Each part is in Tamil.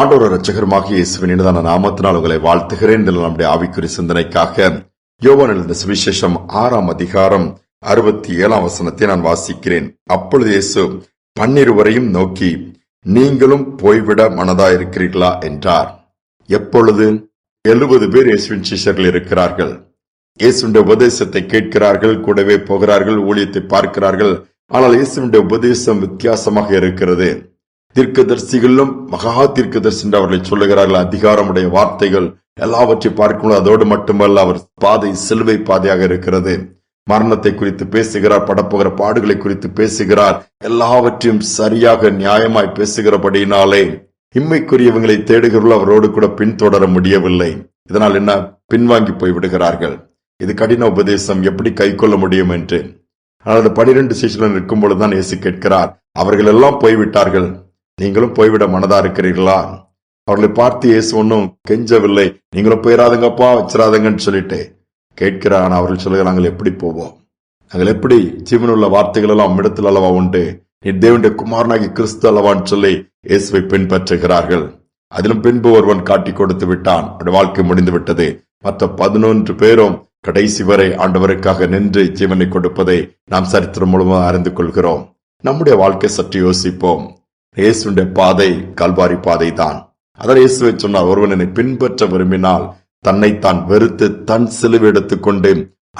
ஆண்டோர ரட்சகருமாகிய இயேசுவின் இனிதான நாமத்தினால் உங்களை வாழ்த்துகிறேன். இதில் நம்முடைய ஆவிக்குறி சிந்தனைக்காக யோவான் எழுந்த சுவிசேஷம் ஆறாம் அதிகாரம் அறுபத்தி ஏழாம் வசனத்தை நான் வாசிக்கிறேன். அப்பொழுது இயேசு பன்னிருவரையும் நோக்கி நீங்களும் போய்விட மனதா இருக்கிறீர்களா என்றார். எப்பொழுது? எழுபது பேர் இயேசுவின் சிஷ்யர்கள் இருக்கிறார்கள். இயேசுடைய உபதேசத்தை கேட்கிறார்கள் கூடவே போகிறார்கள் ஊழியத்தை பார்க்கிறார்கள். ஆனால் இயேசுடைய உபதேசம் வித்தியாசமாக இருக்கிறது. தீர்க்கதரிசிகளிலும் மகா தீர்க்கதரிசி என்று அவர்களை சொல்லுகிறார்கள் அதிகாரமுடைய வார்த்தைகள் எல்லாவற்றையும் பார்க்கும்போது அதோடு மட்டுமல்ல அவர் பாதை சிலுவை பாதையாக இருக்கிறது. மரணத்தை குறித்து பேசுகிறார் படப்போகிற பாடுகளை குறித்து பேசுகிறார் எல்லாவற்றையும் சரியாக நியாயமாய் பேசுகிறபடியினாலே இம்மைக்குரியவங்களை தேடுகிறவர்கள் அவரோடு கூட பின்தொடர முடியவில்லை. இதனால் என்ன? பின்வாங்கி போய் விடுகிறார்கள். இது கடின உபதேசம் எப்படி கை கொள்ள முடியும் என்று. ஆனால் அந்த பனிரெண்டு சிசுடன் இருக்கும் பொழுதுதான் இயேசு கேட்கிறார் அவர்கள் எல்லாம் போய்விட்டார்கள். நீங்களும் போய்விட மனதா இருக்கிறீர்களா? அவர்களை பார்த்து இயேசு ஒன்னும் கெஞ்சவில்லை. நீங்களும் போயிடாதுங்கப்பா வச்சிடாதுங்கன்னு சொல்லிட்டு கேட்கிறார் ஆனால் அவர்கள் சொல்லுகிற நாங்கள் எப்படி போவோம்? நாங்கள் எப்படி ஜீவனுள்ள வார்த்தைகள் எல்லாம் இடத்தில் அளவா உண்டு? நீ தேவனுடைய குமாரனாகி கிறிஸ்து அளவான்னு சொல்லி இயேசுவை பின்பற்றுகிறார்கள். அதிலும் பின்பு ஒருவன் காட்டி கொடுத்து விட்டான். அவருடைய வாழ்க்கை முடிந்து விட்டது. மற்ற பதினொன்று பேரும் கடைசி வரை ஆண்டவருக்காக நின்று ஜீவனை கொடுப்பதை நாம் சரித்திரம் மூலமாக அறிந்து கொள்கிறோம். நம்முடைய வாழ்க்கை சற்று யோசிப்போம். இயேசுடைய பாதை கல்வாரி பாதை தான் அதான் இயேசுவை சொன்னார் ஒருவன் என்னை பின்பற்ற விரும்பினால் தன்னைத்தான் வெறுத்து தன் சிலுவை எடுத்துக்கொண்டு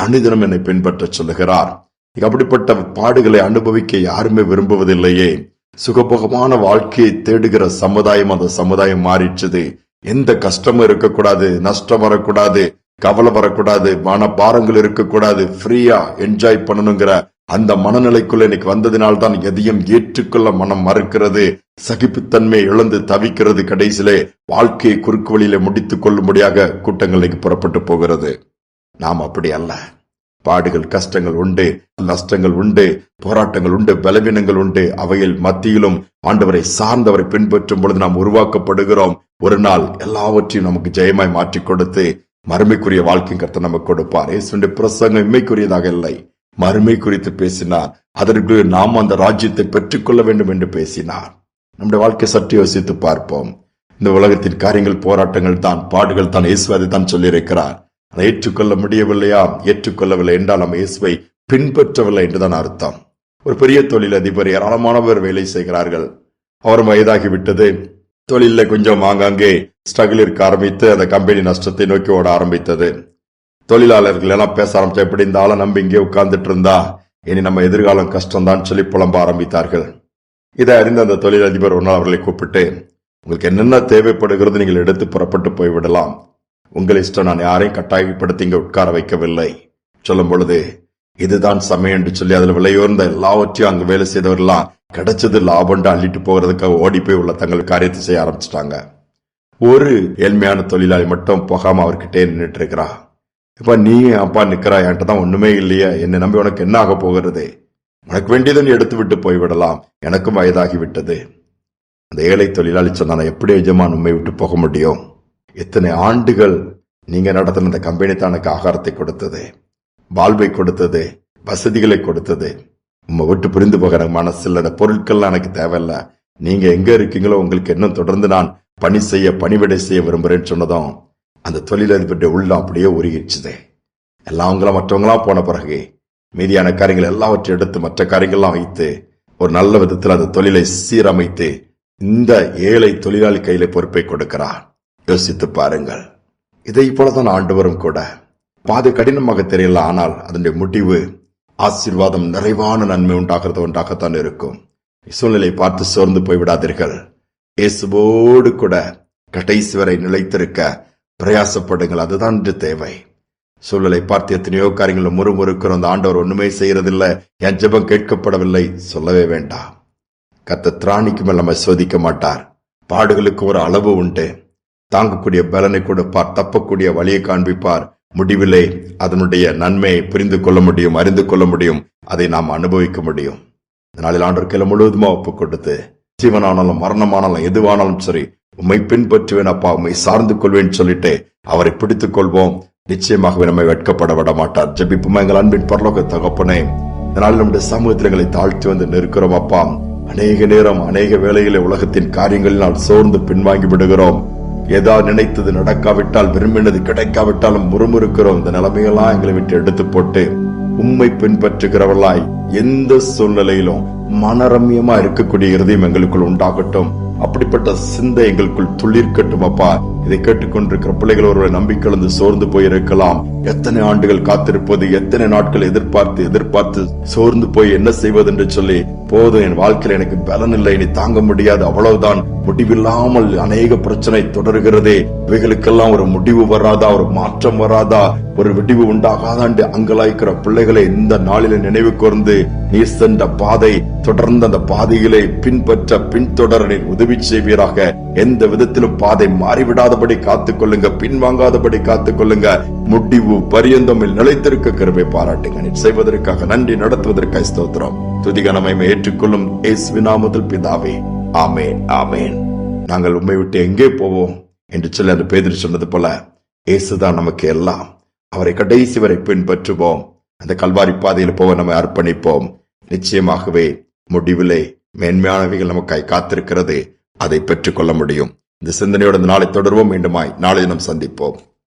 அனுதினம் என்னை பின்பற்ற சொல்லுகிறார். அப்படிப்பட்ட பாடுகளை அனுபவிக்க யாருமே விரும்புவதில்லையே. சுகபோகமான வாழ்க்கையை தேடுகிற சமுதாயம் அந்த சமுதாயம் மாறிடுச்சது. எந்த கஷ்டமும் இருக்கக்கூடாது நஷ்டம் வரக்கூடாது கவலை வரக்கூடாது மன பாரங்கள் இருக்கக்கூடாது ஃப்ரீயா என்ஜாய் பண்ணணுங்கிற அந்த மனநிலைக்குள்ள இன்னைக்கு வந்ததினால்தான் எதையும் ஏற்றுக்கொள்ள மனம் மறுக்கிறது. சகிப்புத்தன்மை இழந்து தவிக்கிறது கடைசியிலே. வாழ்க்கையை குறுக்கு வழியில முடித்துக் கொள்ளும்படியாக கூட்டங்களுக்கு புறப்பட்டு போகிறது. நாம் அப்படி அல்ல. பாடுகள் கஷ்டங்கள் உண்டு நஷ்டங்கள் உண்டு போராட்டங்கள் உண்டு பலவீனங்கள் உண்டு. அவையில் மத்தியிலும் ஆண்டவரை சார்ந்தவரை பின்பற்றும் பொழுது நாம் உருவாக்கப்படுகிறோம். ஒரு நாள் எல்லாவற்றையும் நமக்கு ஜெயமாய் மாற்றிக் கொடுத்து மறுமைக்குரிய வாழ்க்கை கருத்தை நமக்கு கொடுப்பார். இயேசுடைய பிரசங்கம் இம்மைக்குரியதாக இல்லை. மறுமை குறித்து பேசினார். அதற்கு நாம் அந்த ராஜ்யத்தை பெற்றுக்கொள்ள வேண்டும் என்று பேசினார். நம்முடைய வாழ்க்கை சற்று யோசித்து பார்ப்போம். இந்த உலகத்தின் காரியங்கள் போராட்டங்கள் தான் பாடுகள் தான் இயேசுவதை தான் சொல்லியிருக்கிறார். அதை ஏற்றுக்கொள்ள முடியவில்லையா? ஏற்றுக்கொள்ளவில்லை என்றால் நம்ம இயேசுவை பின்பற்றவில்லை என்றுதான் அர்த்தம். ஒரு பெரிய தொழில் அதிபர் ஏராளமானவர் வேலை செய்கிறார்கள். அவர் வயதாகிவிட்டது. தொழில கொஞ்சம் ஆங்காங்கே ஸ்ட்ரகிள் இருக்க ஆரம்பித்து அந்த கம்பெனி நஷ்டத்தை நோக்கி ஓட ஆரம்பித்தது. தொழிலாளர்கள் எல்லாம் பேச ஆரம்பிச்சா எப்படி இந்த ஆளை நம்பி இங்கே உட்கார்ந்துட்டு இருந்தா? இனி நம்ம எதிர்காலம் கஷ்டம்தான் சொல்லி புலம்ப ஆரம்பித்தார்கள். இதை அறிந்த அந்த தொழிலதிபர் ஒரு அவர்களை கூப்பிட்டு உங்களுக்கு என்னென்ன தேவைப்படுகிறது நீங்கள் எடுத்து புறப்பட்டு போய்விடலாம். உங்கள் இஷ்டம் நான் யாரையும் கட்டாயப்படுத்தி இங்கே உட்கார வைக்கவில்லை. சொல்லும் பொழுது இதுதான் சமயம் என்று சொல்லி அதில் விலையோர்ந்த எல்லாவற்றையும் அங்கே வேலை செய்தவர்கள்லாம் கிடைச்சது லாபம்ட்டு அள்ளிட்டு போகிறதுக்காக ஓடி போய் உள்ள தங்கள் காரியத்தை செய்ய ஆரம்பிச்சிட்டாங்க. ஒரு ஏழ்மையான தொழிலாளி மட்டும் போகாம அவர்கிட்டே நின்றுட்டு இருக்கிறா. இப்போ நீ அப்பா நிற்கிறா என்கிட்ட தான் ஒண்ணுமே இல்லையே. என்னை நம்பி உனக்கு என்ன ஆக போகிறது? உனக்கு வேண்டியதை நீ எடுத்து விட்டு போய்விடலாம். எனக்கும் வயதாகி விட்டது. அந்த ஏழை தொழிலாளி சொன்னா எப்படி எஜமான் உண்மை விட்டு போக முடியும்? எத்தனை ஆண்டுகள் நீங்க நடத்தின அந்த கம்பெனி தான் எனக்கு ஆகாரத்தை கொடுத்தது. வாழ்வை கொடுத்தது. வசதிகளை கொடுத்தது. உண்மை விட்டு புரிந்து போகிற மனசில் அந்த பொருட்கள்லாம் எனக்கு தேவையில்ல. நீங்க எங்க இருக்கீங்களோ உங்களுக்கு இன்னும் தொடர்ந்து நான் பணி செய்ய பணிவிடை செய்ய விரும்புறேன்னு சொன்னதும் அந்த தொழிலதிபருடைய உள்ளம் அப்படியே உருகிடுச்சுது. எல்லாம் அவங்களாம் மற்றவங்களாம் போன பிறகு மீதியான காரியங்கள் எல்லாவற்றையும் எடுத்து மற்ற காரியங்கள்லாம் வைத்து ஒரு நல்ல விதத்தில் அந்த தொழிலை சீரமைத்து இந்த ஏழை தொழிலாளி கையில பொறுப்பை கொடுக்கிறார். யோசித்து பாருங்கள். இதை போலதான் ஆண்டவரும் கூட. பாதை கடினமாக தெரியல ஆனால் அதனுடைய முடிவு ஆசீர்வாதம் நிறைவான நன்மை உண்டாகிறது ஒன்றாகத்தான் இருக்கும். சூழ்நிலை பார்த்து சோர்ந்து போய்விடாதீர்கள். இயேசுவோடு கூட கடைசி வரை நிலைத்திருக்க பிரயாசப்படுங்கள். அதுதான் இன்று தேவை. சூழலை பார்த்து எத்தனையோ காரியங்கள் முறுமுறுக்கிறோம். அந்த ஆண்டவர் ஒண்ணுமே செய்யறதில்லை. என் ஜபம் கேட்கப்படவில்லை. சொல்லவே வேண்டாம். கத்த திராணிக்கு மேல் நம்மை சோதிக்க மாட்டார். பாடுகளுக்கு ஒரு அளவு உண்டு. தாங்கக்கூடிய பலனை கொடுப்பார். தப்பக்கூடிய வழியை காண்பிப்பார். முடிவிலே அதனுடைய நன்மையை புரிந்து கொள்ள முடியும் அறிந்து கொள்ள முடியும். அதை நாம் அனுபவிக்க முடியும். இதனால ஆண்டவர்களை முழுவதுமா ஒப்பு கொடுத்து ஜீவனானாலும் மரணமானாலும் எதுவானாலும் சரி உம்மை பின்பற்றுவேன் அப்பா உம்மை சார்ந்து கொள்வேன் சொல்லிட்டு அவரை பிடித்துக் கொள்வோம். நிச்சயமாகவே நம்மை வெட்கப்பட விட மாட்டார் ஜபிப்புமா எங்கள் அன்பின் பரலோக தகப்பனே. இதனால் நம்முடைய சமூகத்தில் எங்களை தாழ்த்தி வந்து நிற்கிறோம் அப்பா. அநேக நேரம் அநேக வேளையிலே உலகத்தின் காரியங்களினால் சோர்ந்து பின்வாங்கி விடுகிறோம். ஏதா நினைத்தது நடக்காவிட்டால் விரும்பினது கிடைக்காவிட்டாலும் முறுமுறுக்கிறோம். இந்த நிலைமையெல்லாம் எங்களை விட்டு எடுத்து போட்டு உம்மை பின்பற்றுகிறவர்களாய் எந்த சூழ்நிலையிலும் மனரம்யமா இருக்கக்கூடிய இருதயம் எங்களுக்குள் உண்டாகட்டும். அப்படிப்பட்ட சிந்தை எங்களுக்குள் துளிர்க்கட்டும் அப்பா. இதை கேட்டுக்கொண்டிருக்கிற பிள்ளைகள் ஒருவரை நம்பிக்கலந்து சோர்ந்து போயிருக்கலாம். எத்தனை ஆண்டுகள் காத்திருப்பது எத்தனை நாட்கள் எதிர்பார்த்து எதிர்பார்த்து சோர்ந்து போய் என்ன செய்வது என்று சொல்லி போதும் என் வாழ்க்கையில் எனக்கு பலன் இல்லை இனி தாங்க முடியாது அவ்வளவுதான். முடிவில்லாமல் அநேக பிரச்சனை தொடர்கிறதே. இவைகளுக்கெல்லாம் ஒரு முடிவு வராதா ஒரு மாற்றம் வராதா? ஒரு விடிவு உண்டாகாதாண்டு அங்கலாய்க்கிற பிள்ளைகளை இந்த நாளில நினைவு கூர்ந்து நீர் சென்ற பாதை தொடர்ந்து அந்த பாதையிலே பின்பற்ற பின்தொடர உதவி செய்வீராக. எந்த விதத்திலும் பாதை மாறிவிடாத காத்துக் கொள்ளுங்க பின்வாங்காதபடி காத்துக் கொள்ளுங்க முடிவு பரியந்தமில் நிலைத்திருக்க கருமை பாராட்டுங்க. செய்வதற்காக நன்றி நடத்துவதற்காக ஸ்தோத்திரம். துதிகனமை ஏற்றுக்கொள்ளும் நாமத்தில் பிதாவே. ஆமேன் ஆமேன். நாங்கள் உண்மை விட்டு எங்கே போவோம்? என்று சொல்லி அந்த பேதிரி சொன்னது போல இயேசுதான் நமக்கு எல்லாம். அவரை கடைசி வரை பின்பற்றுவோம். அந்த கல்வாரி பாதையில் போக நம்ம அர்ப்பணிப்போம். நிச்சயமாகவே முடிவிலே மேன்மையானவைகள் நமக்காய் காத்திருக்கிறது. அதை பெற்றுக்கொள்ள முடியும். இந்த சிந்தனையோட இந்த நாளை தொடர்வோம். மீண்டுமாய் நாளை தினம் சந்திப்போம்.